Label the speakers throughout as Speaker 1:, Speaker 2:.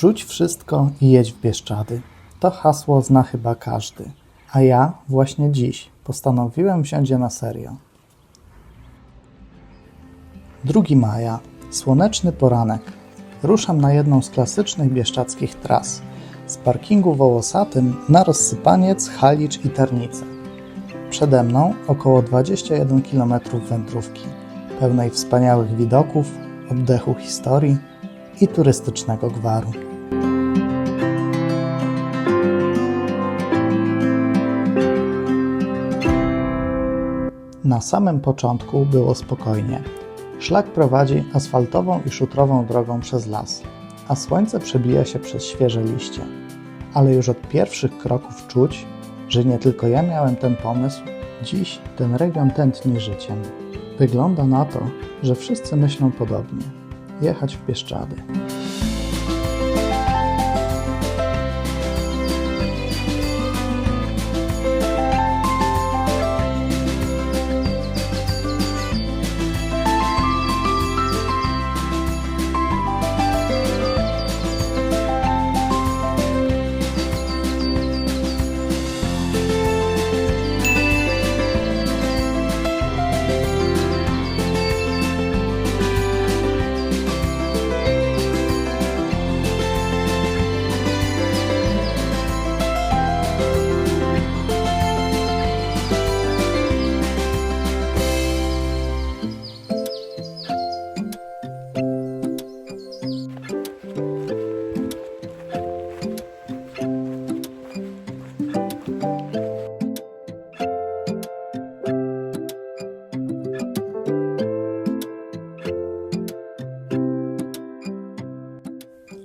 Speaker 1: Rzuć wszystko i jedź w Bieszczady. To hasło zna chyba każdy. A ja właśnie dziś postanowiłem wziąć je na serio. 2 maja, słoneczny poranek. Ruszam na jedną z klasycznych bieszczadzkich tras. Z parkingu Wołosatym na rozsypaniec, Halicz i Ternice. Przede mną około 21 km wędrówki, pełnej wspaniałych widoków, oddechu historii i turystycznego gwaru. Na samym początku było spokojnie. Szlak prowadzi asfaltową i szutrową drogą przez las, a słońce przebija się przez świeże liście. Ale już od pierwszych kroków czuć, że nie tylko ja miałem ten pomysł, dziś ten region tętni życiem. Wygląda na to, że wszyscy myślą podobnie jechać w Bieszczady.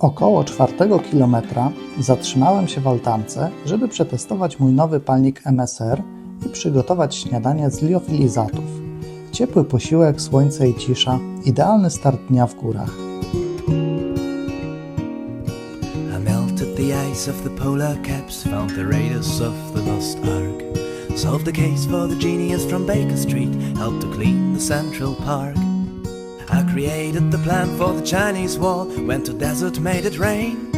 Speaker 1: Około czwartego kilometra zatrzymałem się w altance, żeby przetestować mój nowy palnik MSR i przygotować śniadanie z liofilizatów. Ciepły posiłek, słońce i cisza, idealny start dnia w górach.
Speaker 2: I melted the ice of the polar caps, found the raiders of the lost ark. Solved the case for the genius from Baker Street, helped to clean the Central Park. I created the plan for the Chinese wall, went to desert, made it rain.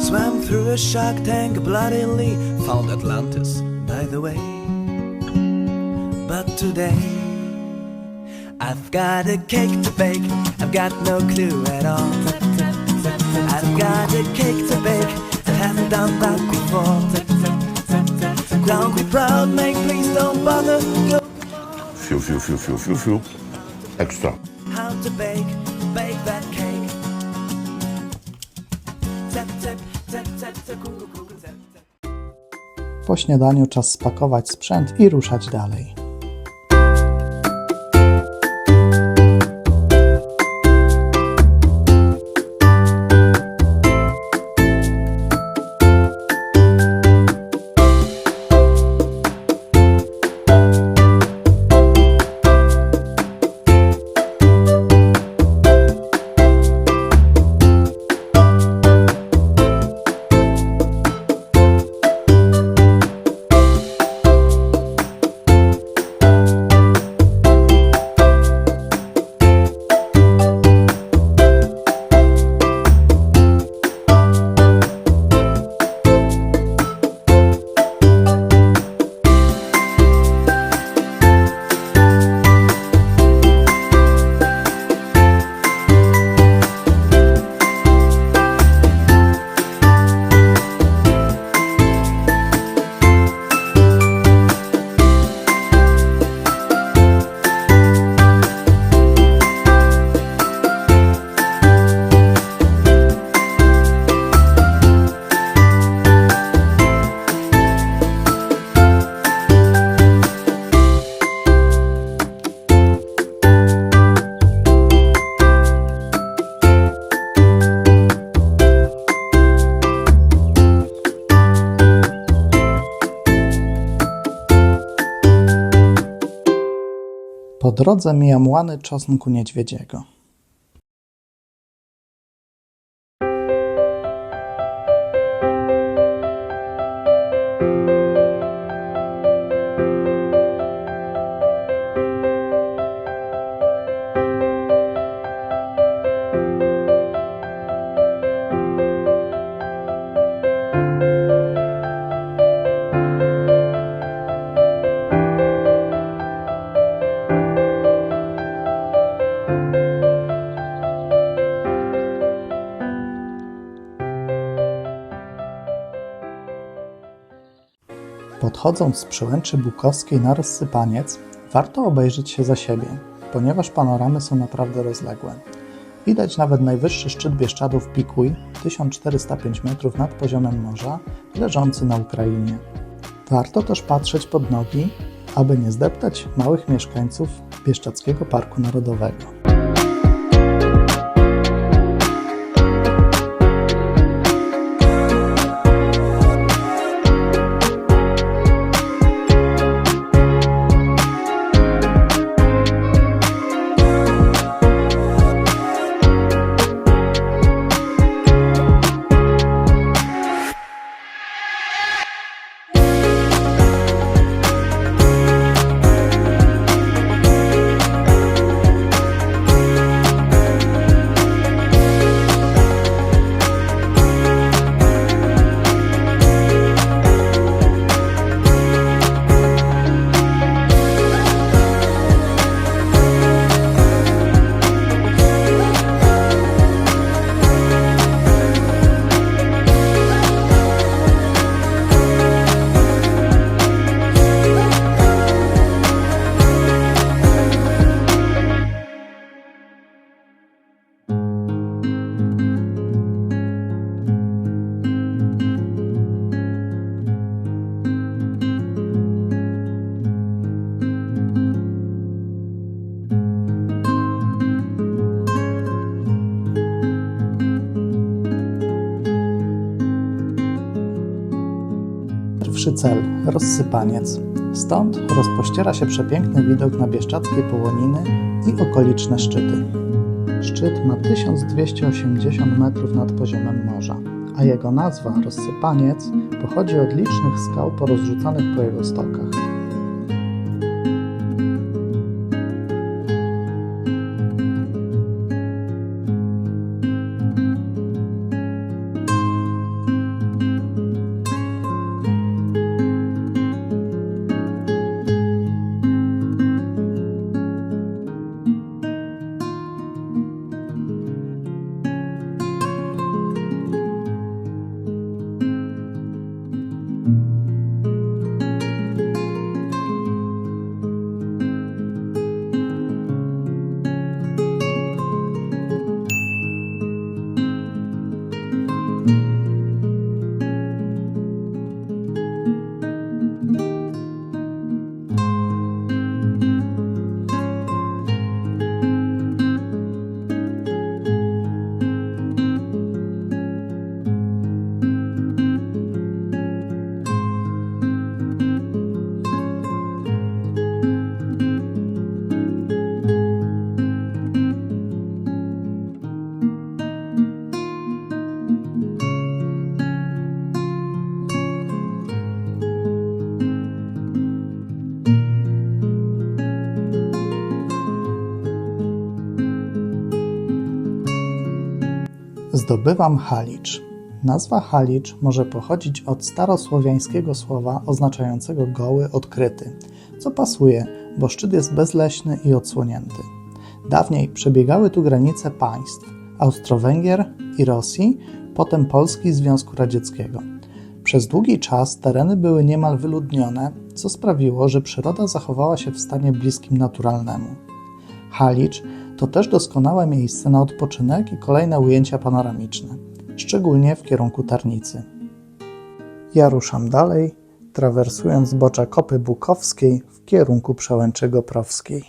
Speaker 2: Swam through a shark tank bloodily, found Atlantis, by the way. But today, I've got a cake to bake, I've got no clue at all. I've got a cake to bake, I haven't done that before. Don't be proud, make please don't bother. Go
Speaker 3: Fiu, fiu, fiu, fiu, fiu, fiu.
Speaker 2: How to bake, bake that cake.
Speaker 1: Po śniadaniu czas spakować sprzęt i ruszać dalej. Drodze mijam łany czosnku niedźwiedziego. Odchodząc z przełęczy Bukowskiej na rozsypaniec, warto obejrzeć się za siebie, ponieważ panoramy są naprawdę rozległe. Widać nawet najwyższy szczyt Bieszczadów Pikuj, 1405 metrów nad poziomem morza, leżący na Ukrainie. Warto też patrzeć pod nogi, aby nie zdeptać małych mieszkańców Bieszczadzkiego Parku Narodowego. Pierwszy cel rozsypaniec. Stąd rozpościera się przepiękny widok na bieszczadzkie połoniny i okoliczne szczyty. Szczyt ma 1280 metrów nad poziomem morza, a jego nazwa rozsypaniec pochodzi od licznych skał porozrzucanych po jego stokach. Zdobywam Halicz. Nazwa Halicz może pochodzić od starosłowiańskiego słowa oznaczającego goły, odkryty, co pasuje, bo szczyt jest bezleśny i odsłonięty. Dawniej przebiegały tu granice państw Austro-Węgier i Rosji, potem Polski i Związku Radzieckiego. Przez długi czas tereny były niemal wyludnione, co sprawiło, że przyroda zachowała się w stanie bliskim naturalnemu. Halicz to też doskonałe miejsce na odpoczynek i kolejne ujęcia panoramiczne, szczególnie w kierunku Tarnicy. Ja ruszam dalej, trawersując zbocza Kopy Bukowskiej w kierunku Przełęczy Goprowskiej.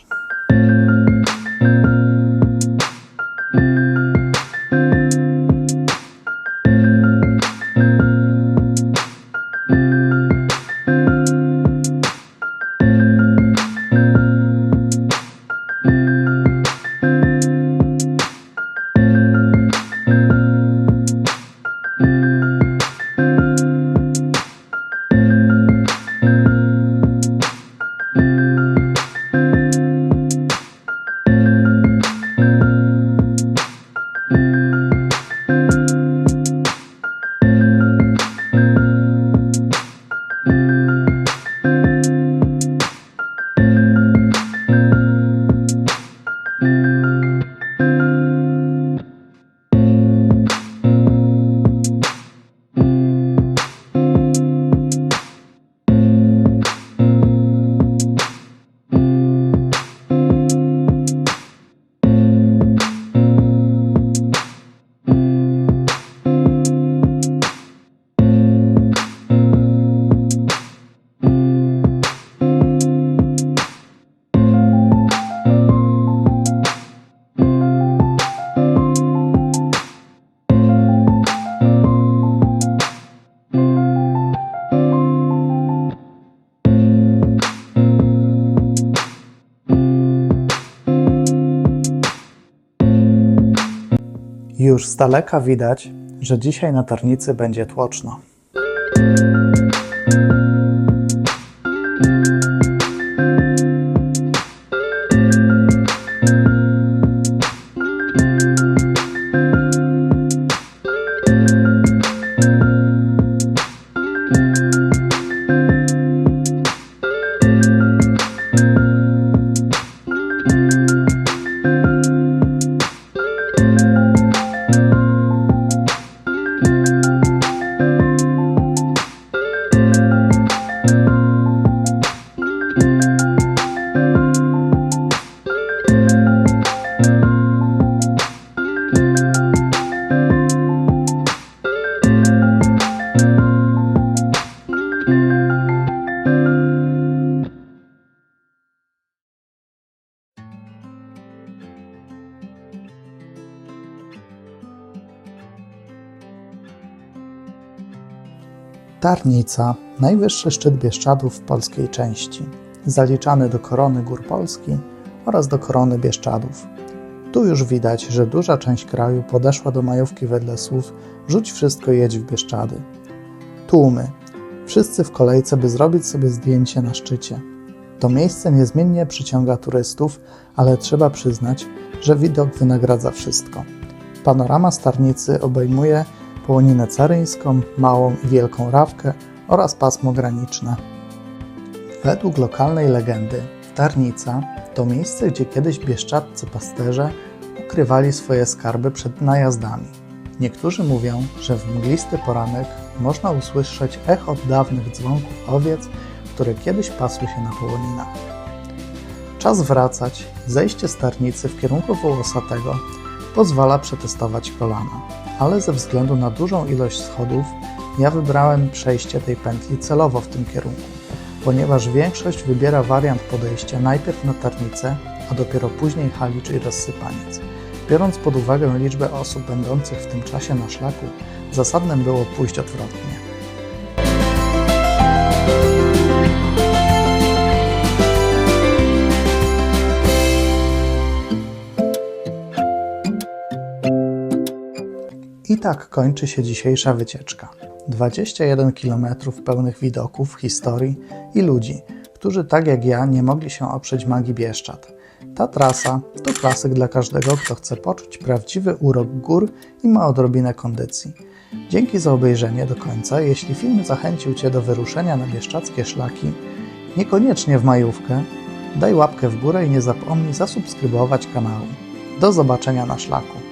Speaker 1: Już z daleka widać, że dzisiaj na Tarnicy będzie tłoczno. Tarnica, najwyższy szczyt Bieszczadów w polskiej części, zaliczany do korony Gór Polski oraz do korony Bieszczadów. Tu już widać, że duża część kraju podeszła do majówki wedle słów rzuć wszystko jedź w Bieszczady. Tłumy. Wszyscy w kolejce, by zrobić sobie zdjęcie na szczycie. To miejsce niezmiennie przyciąga turystów, ale trzeba przyznać, że widok wynagradza wszystko. Panorama Starnicy obejmuje Połoninę Caryńską, Małą i Wielką Rawkę oraz pasmo graniczne. Według lokalnej legendy Tarnica to miejsce, gdzie kiedyś bieszczadcy pasterze ukrywali swoje skarby przed najazdami. Niektórzy mówią, że w mglisty poranek można usłyszeć echo dawnych dzwonków owiec, które kiedyś pasły się na połoninach. Czas wracać, zejście z Tarnicy w kierunku Wołosatego pozwala przetestować kolana, ale ze względu na dużą ilość schodów ja wybrałem przejście tej pętli celowo w tym kierunku, ponieważ większość wybiera wariant podejścia najpierw na Tarnicę, a dopiero później Halicz i Rozsypaniec. Biorąc pod uwagę liczbę osób będących w tym czasie na szlaku, zasadnym było pójść odwrotnie. Tak kończy się dzisiejsza wycieczka. 21 km pełnych widoków, historii i ludzi, którzy tak jak ja nie mogli się oprzeć magii Bieszczad. Ta trasa to klasyk dla każdego, kto chce poczuć prawdziwy urok gór i ma odrobinę kondycji. Dzięki za obejrzenie do końca. Jeśli film zachęcił Cię do wyruszenia na bieszczadzkie szlaki, niekoniecznie w majówkę, daj łapkę w górę i nie zapomnij zasubskrybować kanału. Do zobaczenia na szlaku.